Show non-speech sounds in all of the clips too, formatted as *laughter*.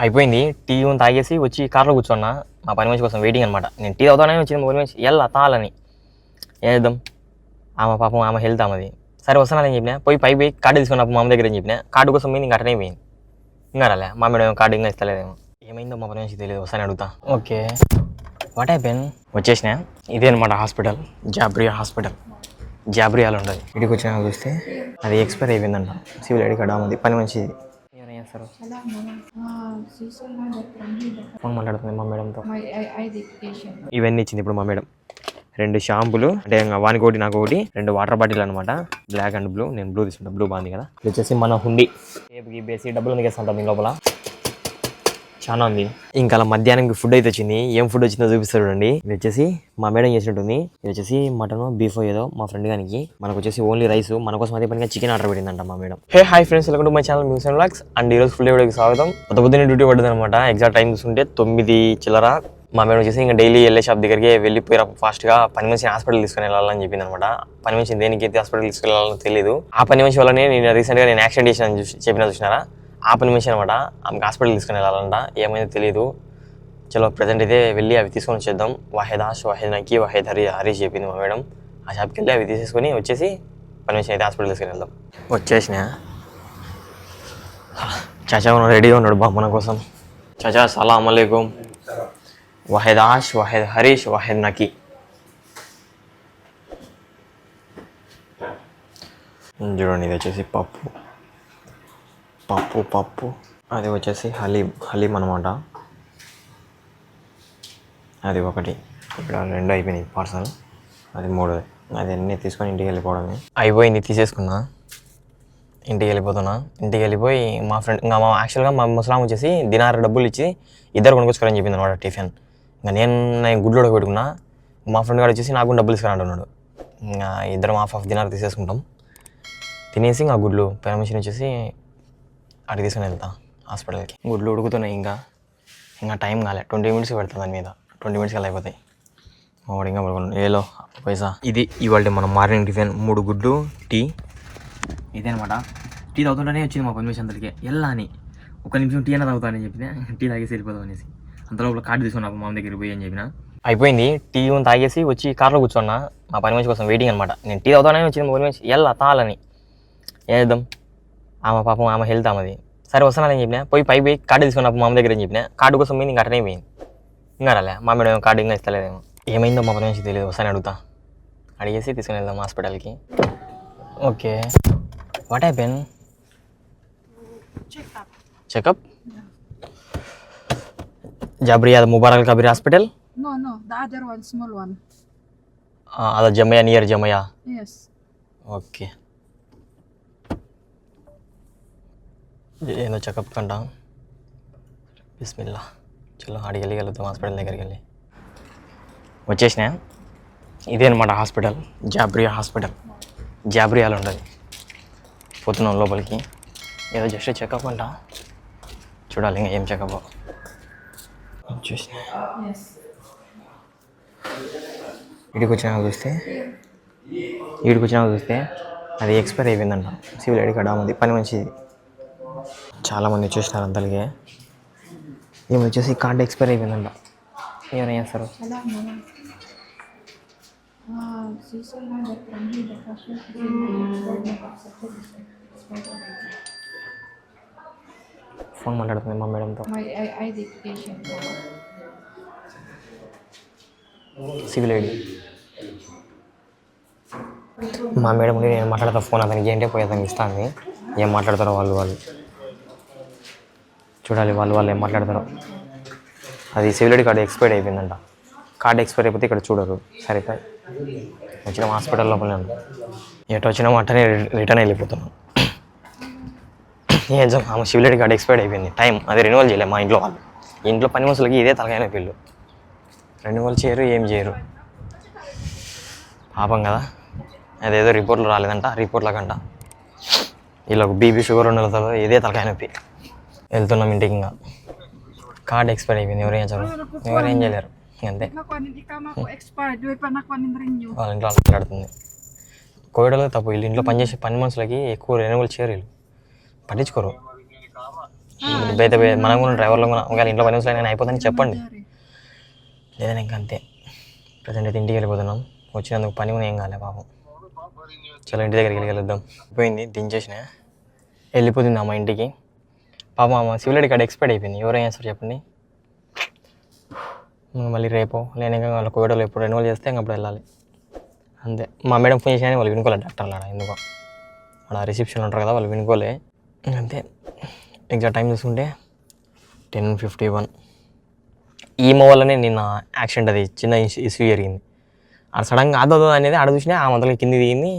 అయిపోయింది. టీ ఉంది తాగేసి వచ్చి కార్లో కూర్చున్నా. మా పని మనిషి కోసం వెయిటింగ్ అనమాట నేను టీ అవుతానే వచ్చింది మా పని మనిషి. వెళ్ళా తాలని ఏద్దాం ఆమె పాపం ఆమె హెల్త్ ఆమెది సరే వస్తానని చెప్పిన. పోయి పై పోయి కార్డు తీసుకున్నా మా అమ్మ దగ్గర అని చెప్పిన. కార్డు కోసం పోయింది ఇంకా అటనే పోయింది ఇంకా రాలే మా మేడం కార్డు ఇంకా ఇస్తలేదేమో. ఏమైందో మా పని మనిషి తెలియదు వస్తాను అడుగుతా. ఓకే. వాట్ హ్యాపెన్ వచ్చేసిన. ఇదే అనమాట హాస్పిటల్. జాబ్రియా హాస్పిటల్. జాబ్రియాలో ఉంటుంది. ఇక్కడికి వచ్చినా చూస్తే అది ఎక్స్పైర్ అయిపోయిందంట. సివిల్ ఐడి కార్డు ఉంది పని మంచిది చేస్తారు. ఫోన్ మాట్లాడుతుంది మా మేడంతో. ఇవన్నీ ఇచ్చింది ఇప్పుడు మా మేడం. రెండు షాంపులు అంటే ఇంకా వానికి ఒకటి నాకు ఒకటి రెండు వాటర్ బాటిల్ అనమాట బ్లాక్ అండ్ బ్లూ నేను బ్లూ తీసుకుంటా. బ్లూ బాగుంది కదా. ఇది వచ్చేసి మన హుండి. బేసి డబ్బులు ఎందుకు దీని లోపల. చాలా ఉంది. ఇంకా అలా మధ్యాహ్నం ఫుడ్ అయితే వచ్చింది. ఏం ఫుడ్ వచ్చిందో చూపిస్తారు చూడండి. ఇది వచ్చేసి మా మేడం చేసినట్టుంది. ఇది వచ్చేసి మటన్ బీఫ్ ఏదో మా ఫ్రెండ్ గానికి. మనకు వచ్చేసి ఓన్లీ రైస్ మన కోసం అదే పనిగా చికెన్ ఆర్డర్ పెట్టిందంట మా madam. Hey hi friends welcome to my channel muse and blogs and ఈ రోజు ఫుల్ వీడియోకి స్వాగతం. కొత్త పొద్దున్న డ్యూటీ పడుతుంది అనమాట ఎగ్జాక్ట్ టైం చూస్తుంటే తొమ్మిది చిల్లర. మా మేడం వచ్చేసి ఇంకా డైలీ వెళ్ళే షాప్ దగ్గరికి వెళ్ళిపోయారు ఫాస్ట్గా పని మనిషిని హాస్పిటల్ తీసుకుని వెళ్ళాలని చెప్పింది అనమాట పని మనిషిని దేనికి అయితే హాస్పిటల్ తీసుకెళ్ళాలని తెలియదు. ఆ పని మనిషి వల్లనే నేను రీసెంట్గా నేను యాక్సిడెంట్ చేసిన చెప్పిన చూసినారా? ఆ నిమిషం మనిషి అనమాట. ఆమెకి హాస్పిటల్ తీసుకుని వెళ్ళాలంట. ఏమైందో తెలియదు చలో ప్రజెంట్ అయితే వెళ్ళి అవి తీసుకొని వచ్చేద్దాం. వాహెద్ ఆష్ నకి వాహెద్ హరి హరీష్ చెప్పింది మా మేడం. ఆ షాప్కి వెళ్ళి అవి తీసేసుకొని వచ్చేసి పని మనిషి అయితే హాస్పిటల్ తీసుకుని వెళ్దాం. వచ్చేసిన. చాచా ఉన్నాడు రెడీగా ఉన్నాడు బా మన కోసం. చాచా సలాం అలైకుం. వాహెద్ ఆష్ వాహెద్ హరీష్ వాహేద్ నకి. చూడండి ఇది వచ్చేసి పప్పు. పప్పు పప్పు. అది వచ్చేసి హలీం హలీం అనమాట అది ఒకటి. ఇక్కడ రెండు అయిపోయినాయి పార్సల్. అది మూడు అది అన్నీ తీసుకొని ఇంటికి వెళ్ళిపోవడమే. అయిపోయింది తీసేసుకున్నా. ఇంటికి వెళ్ళిపోతున్నా. ఇంటికి వెళ్ళిపోయి మా ఫ్రెండ్ ఇంకా మా యాక్చువల్గా మా ముసలాం వచ్చేసి దినార డబ్బులు ఇచ్చి ఇద్దరు కొనుక్కొచ్చుకోవాలని చెప్పింది అనమాట టిఫిన్. ఇంకా నేను నేను గుడ్లు పెట్టుకున్నా మా ఫ్రెండ్ గారు వచ్చేసి నాకు డబ్బులు ఇస్తానంటున్నాడు అంటున్నాడు. ఇంకా ఇద్దరం హాఫ్ హాఫ్ దినార్ తీసేసుకుంటాం. తినేసి ఇంకా గుడ్లు పర్మిషన్ వచ్చేసి అడిగి తీసుకుని వెళ్తా హాస్పిటల్కి. గుడ్లు ఉడుకుతున్నాయి ఇంకా. ఇంకా టైం కాలే. ట్వంటీ మినిట్స్ పెడతా దాని మీద. ట్వంటీ మినిట్స్ కల్లా అయిపోతాయి. వాడు ఇంకా పడుకున్నాడు. ఏలో పైసా? ఇది ఇవాళ మన మార్నింగ్ టిఫిన్. మూడు గుడ్లు టీ. ఇదే అనమాట టీ తాగుతుంటేనే వచ్చింది మా పర్మిషన్ అందరికి ఎలా అని. ఒక నిమిషం టీ అయినా తాగుతానని చెప్పిన టీ తాగేసి వెళ్ళిపోదాం అనేసి. అంత లోపల కార్డు తీసుకున్నా మా మామ దగ్గరికి పోయి అని చెప్పిన. అయిపోయింది. టీ ఉంది తాగేసి వచ్చి కార్లో కూర్చున్నా. మా పని మనిషి కోసం వెయిటింగ్ అనమాట నేను టీ తాగుతానే వచ్చింది మా పని మనిషి ఎల్లా తాళని ఏం చేద్దాం? ఆమె పాపం ఆమె హెల్త్ ఆమెది. సరే వస్తున్నానని చెప్పిన? పోయి పై పోయి కార్డు తీసుకున్నప్పుడు మా అమ్మ దగ్గర అని చెప్పిన? కార్డు కోసం పోయింది ఇంకా అటనే పోయింది ఇంకా రాలే. మా మేడం కార్డు ఇంకా ఇస్తలేదేమో. ఏమైందో మా నుంచి తెలియదు. వస్తాను అడుగుతా. అడిగేసి తీసుకుని వెళ్దాం హాస్పిటల్కి. Okay. What happen. Checkup జాబ్రియాద్ Mubarak Kabir hospital No, no, the other one, small one. అద జమయా నియర్ జమయా Yes. ఓకే ఏదో చెకప్ కంట? బిస్మిల్లా చలో ఆడికి వెళ్ళి వెళ్తాం హాస్పిటల్ దగ్గరికి వెళ్ళి వచ్చేసిన? ఇదే అనమాట హాస్పిటల్ జాబ్రియా హాస్పిటల్. జాబ్రియాలో ఉంటుంది. పోతున్నాం లోపలికి. ఏదో జస్ట్ చెకప్ అంట? చూడాలి ఇంకా ఏం చెకప్ వచ్చేసిన? ఇడికి వచ్చినాక చూస్తే? ఇడికి వచ్చినాక చూస్తే అది ఎక్స్పైర్ అయిపోయిందంట. సివిల్ ఐడి కార్డ్ ఉంది పని మంచిది చాలామంది వచ్చేసినారు అంతలిగే ఏమి వచ్చేసి కార్డు ఎక్స్పైర్ అయిపోయిందంట. ఎవరైనా చేస్తారు? ఫోన్ మాట్లాడుతుంది మా మేడంతో. Civil ID. మా మేడం నేను మాట్లాడతా ఫోన్ అతనికి. ఏంటంటే పోయి అతనికి ఇస్తాను ఏం మాట్లాడతారో వాళ్ళు వాళ్ళు. చూడాలి వాళ్ళు వాళ్ళు ఏం మాట్లాడతారో అది సివిల్ ఐడి కార్డు ఎక్స్పైర్డ్ అయిపోయిందంట. కార్డు ఎక్స్పైర్ అయిపోతే ఇక్కడ చూడరు. సరే వచ్చిన హాస్పిటల్ లోపల ఎటు వచ్చినా అట్టనే రిటర్న్ వెళ్ళిపోతున్నాను ఏం ఆమె సివిల్ ఐడి కార్డు ఎక్స్పైర్డ్ అయిపోయింది. టైం అది రెన్యువల్ చేయలేదు మా ఇంట్లో వాళ్ళు. ఇంట్లో పని మనుషులకి ఇదే తలకైన వీళ్ళు రెన్యువల్ చేయరు ఏం చేయరు. పాపం కదా. అదేదో రిపోర్ట్లు రాలేదంట రిపోర్ట్లకంట వీళ్ళకు బీపీ షుగర్ ఉండదు ఇదే తలకాయ నొప్పి. వెళ్తున్నాం ఇంటికి ఇంకా. కార్డ్ ఎక్స్పైర్ అయిపోయింది ఎవరు ఏం చదువు ఎవరు ఏం చేయలేరు. అంతే. వాళ్ళ ఇంట్లో మాట్లాడుతుంది. కోవిడ్ వల్ల తప్పు వీళ్ళు ఇంట్లో పనిచేసే పని మనుషులకి ఎక్కువ రెన్యువల్ చేయరు వీళ్ళు. పట్టించుకోరు. ఇప్పుడైతే మనం కూడా డ్రైవర్లో కూడా ఒకవేళ ఇంట్లో పని మనుషులు నేను అయిపోతుందని చెప్పండి. లేదని ఇంకా అంతే. ప్రజెంట్ అయితే ఇంటికి వెళ్ళిపోతున్నాం. వచ్చినందుకు పని కూడా ఏం కాలే పాపం. చాలా ఇంటి దగ్గరికి వెళ్ళి వెళ్దాం పోయింది దించేసిన. వెళ్ళిపోతుంది అమ్మ ఇంటికి. పాపం అమ్మ సివిల్ కాడ ఎక్స్పైర్డ్ అయిపోయింది. ఎవరు చేస్తారు చెప్పండి? మళ్ళీ రేపు లేని ఇంకా వాళ్ళ కోవిడలో ఎప్పుడు రెన్యువల్ చేస్తే ఇంకా అప్పుడు వెళ్ళాలి. అంతే. మా మేడం ఫోన్ చేసినా వాళ్ళు వినుకోలే డాక్టర్లు ఆడ ఎందుకో. ఆడ రిసెప్షన్ ఉంటారు కదా వాళ్ళు వినుకోలే. అంతే. ఎగ్జాక్ట్ టైం చూసుకుంటే టెన్ ఫిఫ్టీ వన్ ఈమె వల్లనే నిన్న యాక్సిడెంట్ అది చిన్న ఇష్యూ జరిగింది. ఆడ సడన్గా అదో అనేది ఆడ చూసినా ఆ మొదలు కింది దిగింది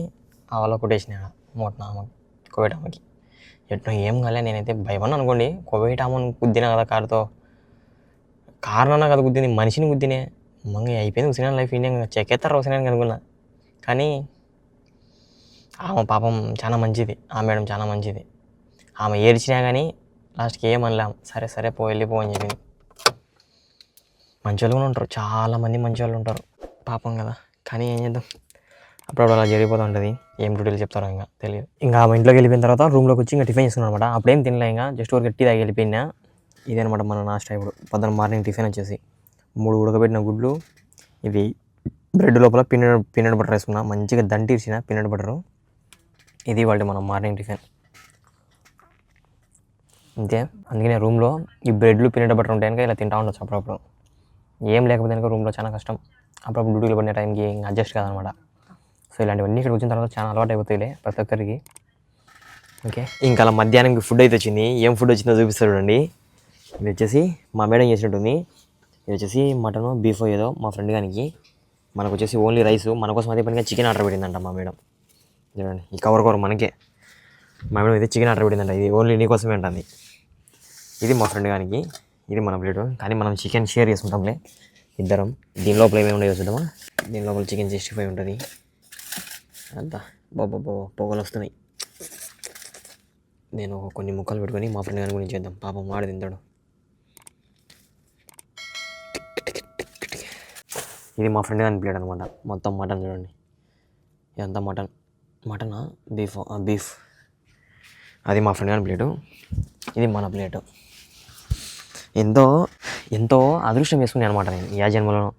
ఆ వల్ల కొట్టేసినా ఆడ మోటన ఆమెకి కోవిడ్ ఆమెకి. ఎట్లా ఏం కాలే నేనైతే భయపడిన అనుకోండి. కోవిడ్ ఆమెను గుద్దినా కదా కారుతో. కారణం కదా గుద్దింది మనిషిని గుద్దినే. మంగ అయిపోయింది ఉసినా లైఫ్ ఇండియా చెక్కేస్తారు ఉసినా అనుకున్నా. కానీ ఆమె పాపం చాలా మంచిది ఆ మేడం చాలా మంచిది. ఆమె ఏడ్చినా కానీ లాస్ట్కి ఏమనలేం సరే సరే పో వెళ్ళిపో అని చెప్పింది. మంచి వాళ్ళు కూడా ఉంటారు చాలామంది మంచి వాళ్ళు ఉంటారు. పాపం కదా. కానీ ఏం చేద్దాం? అప్పుడప్పుడు అలా జరిగిపోతూ ఉంటుంది. ఏం డ్యూటీలు చెప్తారో ఇంకా తెలియదు. ఇంకా ఆమె ఇంట్లోకి వెళ్ళిపోయిన తర్వాత రూమ్లోకి వచ్చి ఇంకా టిఫిన్ చేసుకున్నాను అనమాట అప్పుడేం తినలే ఇంకా జస్ట్ ఒక గట్టి తాగి వెళ్ళిపోయినా. ఇదనమాట మన నాస్ట్ ఇప్పుడు. పొద్దున మార్నింగ్ టిఫిన్ వచ్చేసి మూడు ఉడకబెట్టిన గుడ్లు ఇవి బ్రెడ్ లోపల పీనట్ పీనట్ బటర్ వేసుకున్నా. మంచిగా దంటి ఇచ్చిన పీనట్ బటరు ఇది వాళ్ళు మనం మార్నింగ్ టిఫిన్. అంతే. అందుకనే రూమ్లో ఈ బ్రెడ్లు పీనట్ బటర్ ఉంటాయి కనుక ఇలా తింటా ఉండొచ్చు అప్పుడప్పుడు. ఏం లేకపోతే కనుక రూమ్లో చాలా కష్టం. అప్పుడప్పుడు డ్యూటీలు పడిన టైంకి ఇంకా అడ్జస్ట్ కాదనమాట. సో ఇలాంటివన్నీ ఇక్కడ వచ్చిన తర్వాత చాలా అలవాటు అయిపోతాయిలే ప్రతి ఒక్కరికి. ఓకే. ఇంకా అలా మధ్యాహ్నం ఫుడ్ అయితే వచ్చింది. ఏం ఫుడ్ వచ్చిందో చూపిస్తారు చూడండి. ఇది వచ్చేసి మా మేడం చేసినట్టుంది. ఇది వచ్చేసి మటను బీఫ్ ఏదో మా ఫ్రెండ్ గానికి. మనకు వచ్చేసి ఓన్లీ రైస్ మన కోసం అదే పనిగా చికెన్ ఆర్డర్ పెట్టిందంట మా మేడం. చూడండి ఈ కవర్ కవర్ మనకే. మా మేడం అయితే చికెన్ ఆర్డర్ పెట్టిందంట. ఇది ఓన్లీ నీకోసమే ఉంటుంది ఇది మా ఫ్రెండ్ గానికి. ఇది మన ప్లేట్ కానీ మనం చికెన్ షేర్ చేసుకుంటాంలే. ఇద్దరం. దీని లోపల ఏమేమి ఉన్నాయో చూద్దామా? దీని లోపల చికెన్ సిక్స్టీ ఫైవ్ ఉంటుంది. అంతా బాబా బాబా పొగలు వస్తున్నాయి. నేను కొన్ని ముక్కలు పెట్టుకొని మా ఫ్రెండ్ గారి గురించి చేద్దాం. పాపం వాడు తింటాడు. ఇది మా ఫ్రెండ్ గారి ప్లేట్ అనమాట మొత్తం మటన్ చూడండి. ఇదంతా మటన్? మటనా? Beef beef. అది మా ఫ్రెండ్ గారి ప్లేటు. ఇది మన ప్లేటు. ఎంతో ఎంతో అదృష్టం వేసుకున్నాను అనమాట నేను యా జన్మలో.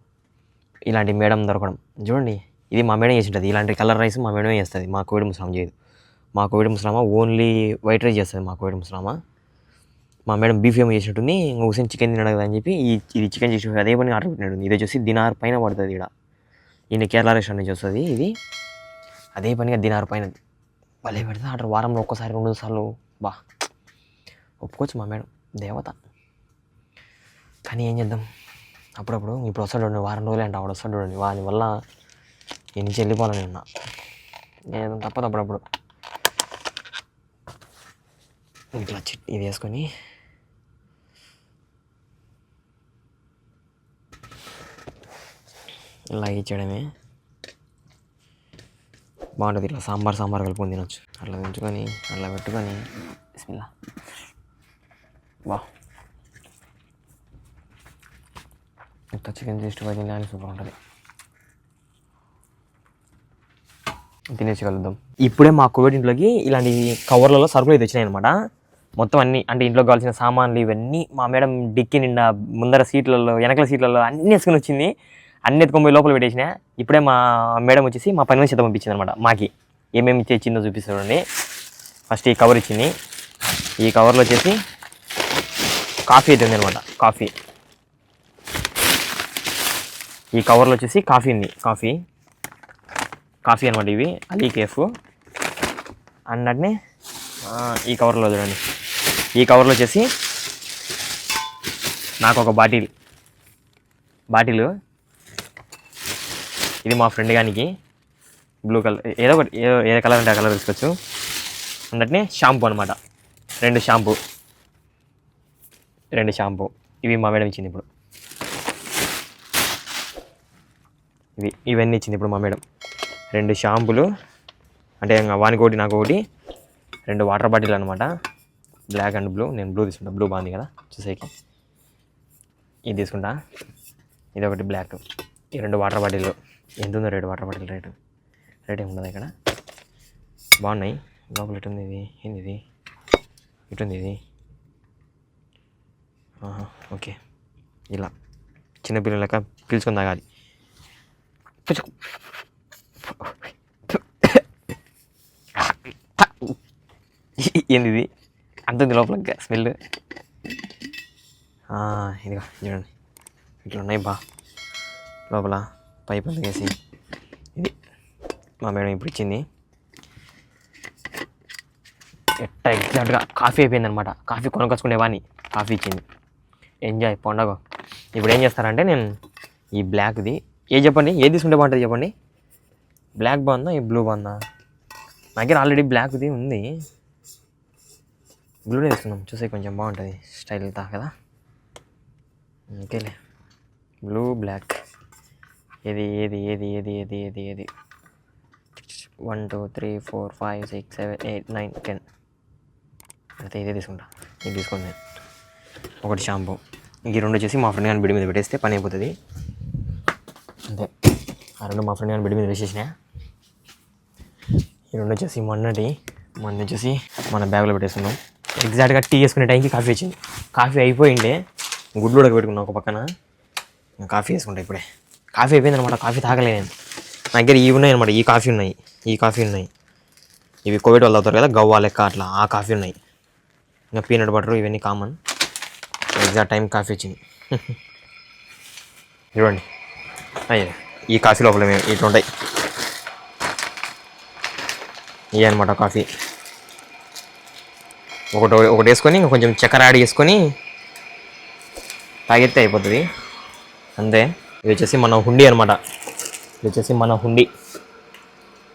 ఇలాంటి మేడం దొరకడం. చూడండి. ఇది మా మేడం చేసి ఉంటుంది ఇలాంటి కలర్ రైస్ మా మేడమే చేస్తుంది. మా కోవిడ్ ముస్లాం చేయదు. మా కోవిడ్ ముస్లామా ఓన్లీ వైట్ రైస్ చేస్తుంది మా కోవిడ్ ముస్లామా. మా మేడం బీఫ్ ఏమో చేసినట్టుంది. ఇంకా హుసేన్ చికెన్ తినడం కదా అని చెప్పి ఈ ఇది చికెన్ చేసి అదే పని ఆర్డర్ పెట్టినట్టుంది. ఇది వచ్చేసి దినార్ పైన పడుతుంది ఇక్కడ ఈయన కేరళ రెస్టారెంట్ నుంచి వస్తుంది ఇది. అదే పనిగా దినార్ పైన భలే పెడితే ఆర్డర్ వారంలో ఒక్కసారి రెండు సార్లు బా. ఒప్పుకోవచ్చు మా మేడం. దేవత. కానీ ఏం చేద్దాం? అప్పుడప్పుడు ఇప్పుడు వస్తాడు వారం రోజులు అంటే. వాడు వస్తాడు చూడండి. వాని వల్ల ఈ నుంచి వెళ్ళిపోవాలని ఉన్నా నేను తప్పదు అప్పుడప్పుడు ఇట్లా చిట్ ఇది వేసుకొని. ఇలా ఇచ్చేయడమే. బాగుంటుంది ఇట్లా సాంబార్ సాంబార్ కలుపుకొని తినొచ్చు. అట్లా ఉంచుకొని అట్లా పెట్టుకొని. బిస్మిల్లా. బా. ఇంత చికెన్ టేస్ట్ పోయి తినడానికి సూపర్ ఉంటుంది. తినేసి ఇప్పుడే మా కోవిడ్ ఇంట్లోకి ఇలాంటి కవర్లలో సరుకులు అయితే వచ్చినాయి అనమాట మొత్తం అన్ని అంటే ఇంట్లో కావాల్సిన సామాన్లు ఇవన్నీ మా మేడం డిక్కి నిండా ముందర సీట్లలో వెనకల సీట్లలో అన్నీ వేసుకొని వచ్చింది. అన్ని ఎత్తుకొని లోపల పెట్టేసిన. ఇప్పుడే మా మేడం వచ్చేసి మా పని చేత పంపించింది అనమాట మాకి ఏమేమి తెచ్చిందో చూపిస్తాడండి ఫస్ట్ ఈ కవర్ ఇచ్చింది. ఈ కవర్లో వచ్చేసి కాఫీ అయితే ఉంది అనమాట కాఫీ. ఈ కవర్లో వచ్చేసి కాఫీ ఉంది. కాఫీ. కాఫీ అనమాట ఇవి అలీ కేఫ్ అన్నట్నే ఈ కవర్లో చూడండి. ఈ కవర్లో వచ్చేసి నాకు ఒక బాటిల్ బాటిల్. ఇది మా ఫ్రెండ్ గానికి బ్లూ కలర్ ఏదో ఒకటి ఏదో ఏ కలర్ అంటే ఆ కలర్ తీసుకోవచ్చు అన్నట్నే షాంపూ అనమాట. రెండు షాంపూ. రెండు షాంపూ. ఇవి మా మేడం ఇచ్చింది ఇప్పుడు. ఇవి ఇవన్నీ ఇచ్చింది ఇప్పుడు మా మేడం. రెండు షాంపులు అంటే వానికి ఒకటి నాకు ఒకటి రెండు వాటర్ బాటిల్ అనమాట బ్లాక్ అండ్ బ్లూ నేను బ్లూ తీసుకుంటా బ్లూ బాగుంది కదా చూసేకి. ఇది తీసుకుంటా. ఇది ఒకటి బ్లాక్ ఈ రెండు వాటర్ బాటిల్ ఎంత ఉందో rate water bottle rate. Rate ఏముండదు ఇక్కడ. బాగున్నాయి. లోపల ఎటుంది ఇది? ఏంది ఇది? ఇటు ఇది? ఓకే. ఇలా. చిన్నపిల్లలక లెక్క పీల్చుకొని తాగాలి. *laughs* ఏంది ఇది అంతుంది లోపల స్మెల్ ఇదిగో చూడండి. ఇట్లా ఉన్నాయి బా. లోపల పైప్ వేసి ఇది మా మేడం ఇప్పుడు ఇచ్చింది. ఎట్ట ఎగ్జాక్ట్గా కాఫీ అయిపోయింది అనమాట కాఫీ కొనుకొచ్చుకునేవాని కాఫీ ఇచ్చింది. ఎంజాయ్ పండగ. ఇప్పుడు ఏం చేస్తారంటే నేను ఈ బ్లాక్ది ఏ చెప్పండి? ఏది తీసుకుంటే బాగుంటుంది చెప్పండి? బ్లాక్ బాగుందా? ఈ బ్లూ బాగుందా? నా దగ్గర ఆల్రెడీ బ్లాక్ది ఉంది. బ్లూ తీసుకున్నాం చూసే కొంచెం బాగుంటుంది స్టైల్తో కదా. ఓకేలే బ్లూ బ్లాక్. ఏది ఏది ఏది ఏది ఏది ఏది ఏది? One two three four five six seven eight nine ten. అయితే ఇదే తీసుకుంటా. ఇది తీసుకోండి నేను ఒకటి షాంపూ. ఈ రెండు వచ్చేసి మా ఫ్రెండ్ కానీ బిడి మీద పెట్టేస్తే పని అయిపోతుంది. అంతే. ఆ రెండు మా ఫ్రెండ్ కానీ బిడి మీద వేసేసిన ఈ రెండు వచ్చేసి మొన్నటి మొన్న వచ్చేసి మన బ్యాగ్లో పెట్టేస్తున్నాం ఎగ్జాక్ట్గా టీ వేసుకునే టైంకి కాఫీ వచ్చింది. కాఫీ అయిపోయిండే. గుడ్లు ఉడకబెట్టుకున్నా ఒక పక్కన. కాఫీ వేసుకుంటా ఇప్పుడే. కాఫీ అయిపోయింది అనమాట కాఫీ తాగలేదు నేను. నా దగ్గర ఇవి ఉన్నాయి అనమాట ఈ కాఫీ ఉన్నాయి. ఈ కాఫీ ఉన్నాయి. ఇవి కోవిడ్ వాళ్ళు అవుతారు కదా గవ్వా లెక్క అట్లా. ఆ కాఫీ ఉన్నాయి. ఇంకా పీనట్ బటర్ ఇవన్నీ కామన్. ఎగ్జాక్ట్ టైం కాఫీ వచ్చింది. *laughs* చూడండి అయ్యే ఈ కాఫీ లోపల మేము ఇట్లా ఉంటాయి ఇవి అనమాట కాఫీ. ఒకటి ఒకటి వేసుకొని కొంచెం చక్కెర యాడ్ చేసుకొని తాగెత్తే అయిపోతుంది. అంతే. ఇది వచ్చేసి మన హుండీ అనమాట ఇది వచ్చేసి మన హుండీ.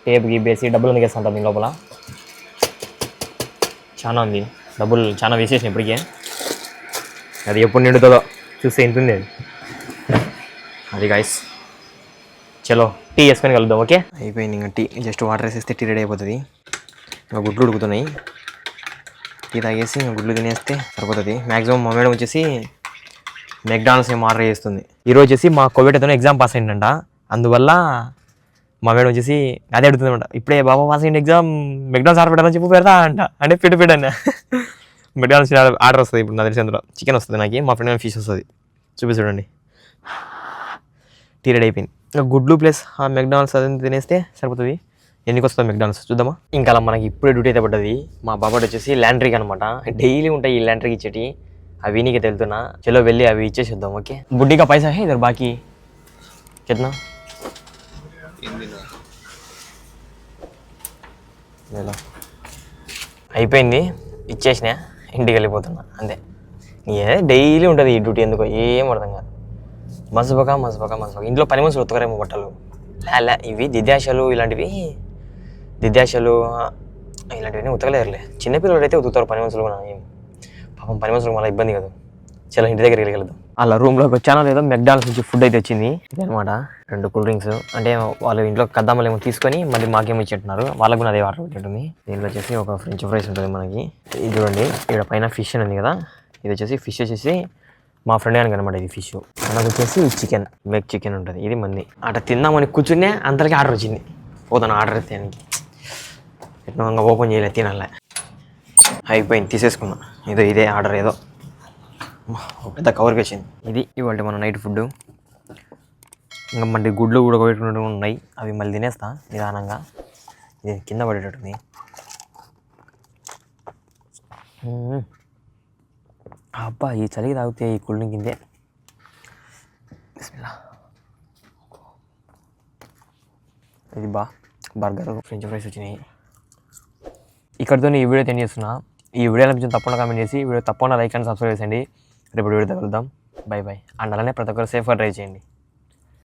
టేప్ గీపేసి డబ్బులు ఎందుకు వేస్తుంటాం దీని లోపల. చాలా ఉంది. డబ్బులు చాలా వేసేసిన ఇప్పటికే. అది ఎప్పుడు నిండుతుందో చూస్తే ఇంతుంది ఉంది అది. అది గాయస్ చలో టీ వేసుకొని కలుద్దాం ఓకే? అయిపోయింది ఇంకా టీ. జస్ట్ వాటర్ వేసేస్తే టీ రెడీ అయిపోతుంది. ఇంకా గుడ్లు ఉడుకుతున్నాయి. టీ తాగేసి గుడ్లు తినేస్తే సరిపోతుంది. మ్యాక్సిమం మా మేడం వచ్చేసి మెక్డానల్స్ ఏం ఆర్డర్ చేస్తుంది. ఈరోజు వచ్చేసి మా కోవిడ్ ఎగ్జామ్ పాస్ అయిందంట. అందువల్ల మా మేడం వచ్చేసి అదే అడుగుతుంది అనమాట ఇప్పుడే బాబా పాస్ అయింది ఎగ్జామ్ మెక్డానల్స్ ఆర్డర్ పెట్టాలని చెప్పి పెడతా అంట. అంటే పెట్టు పెట్టాను మెక్డానల్స్ ఆర్డర్ వస్తుంది ఇప్పుడు నా తెలిసి అందులో. చికెన్ వస్తుంది నాకు మా ఫ్రెండ్ ఫిష్ వస్తుంది. చూపి చూడండి. టీ రెడీ అయిపోయింది. ఇంకా గుడ్లు ప్లస్ ఆ మెక్డానల్స్ అది తినేస్తే సరిపోతుంది. ఎందుకు వస్తుంది మెక్డానల్స్ చూద్దామా? ఇంకా అలా మనకి ఇప్పుడే డ్యూటీ అయితే పడ్డది. మా బాబాడు వచ్చేసి ల్యాండ్రీకి అనమాట డైలీ ఉంటాయి ఈ ల్యాండ్రీకి ఇచ్చేటి అవి నీకే తెలుతున్నా. చలో వెళ్ళి అవి ఇచ్చేసిద్దాం ఓకే? బుడ్డిగా పైసా? హే ఇద్దరు బాకీ. కిतना లేదా అయిపోయింది. ఇచ్చేసిన. ఇంటికి వెళ్ళిపోతున్నా. అంతే. ఏ డైలీ ఉంటుంది ఈ డ్యూటీ ఎందుకో ఏం అర్థం కాదు. మసబక మసబక మసబక. ఇంట్లో పని మనుషులు ఉత్తకరేమో బట్టలు. లే ఇవి దిద్యాశలు ఇలాంటివి. దిద్యాశలు ఇలాంటివన్నీ ఉతకలేరులే. చిన్నపిల్లలు అయితే ఉతుకుతారు పని మనుషులు కూడా. పాపం పని మనుషులకు మళ్ళీ ఇబ్బంది కదా. చాలా ఇంటి దగ్గరికి వెళ్ళగలుగుతాం. అలా రూమ్లోకి వచ్చానో లేదో మెక్డానల్స్ నుంచి ఫుడ్ అయితే వచ్చింది. ఇదనమాట రెండు కూల్ డ్రింక్స్. అంటే వాళ్ళు ఇంట్లో కద్దామలు ఏమో తీసుకొని మళ్ళీ మాకేమో ఇచ్చేట్టున్నారు. వాళ్ళకు కూడా అదే ఆర్డర్ పెట్టింటుంది. దీంట్లో వచ్చేసి ఒక ఫ్రెంచ్ ఫ్రైస్ ఉంటుంది మనకి. ఇది చూడండి. ఇక్కడ పైన ఫిష్ అని ఉంది కదా. ఇది వచ్చేసి ఫిష్ వచ్చేసి మా ఫ్రెండ్ అని అనమాట ఇది ఫిష్ మనకు వచ్చేసి చికెన్ మెక్ చికెన్ ఉంటుంది. ఇది మంది. అట తిందామని కూర్చునే అందరికీ ఆర్డర్ వచ్చింది. పోతాను ఆర్డర్ అయితే ఇంకా ఓపెన్ చేయలేదు తినాలే. అయిపోయింది తీసేసుకున్నా. ఏదో ఇదే ఆర్డర్ ఏదో. ఒక పెద్ద కవర్కి వచ్చింది. ఇది ఇవాళ మన నైట్ ఫుడ్ ఇంకా మళ్ళీ గుడ్లు కూడా పెట్టుకున్నట్టు ఉన్నాయి. అవి మళ్ళీ తినేస్తా నిదానంగా. ఇది కింద పడేటట్టుంది. అబ్బా ఈ చలికి తాగితే ఈ కూల్ డ్రింక్ ఇంతే ఇది బా బర్గర్ ఫ్రెంచ్ ఫ్రైస్ వచ్చినాయి. ఇక్కడితో ఈ వీడియో ఎండ్ చేస్తున్నా. ఈ వీడియో అనిపించిన తప్పకుండా కామెంట్ చేసి వీడియో తప్పకుండా లైక్ అండ్ సబ్స్క్రైబ్ చేయండి రేపు వీడియో కలుద్దాం. బై బై అండ్ అలానే ప్రతి ఒక్కరు సేఫ్గా ట్రై చేయండి.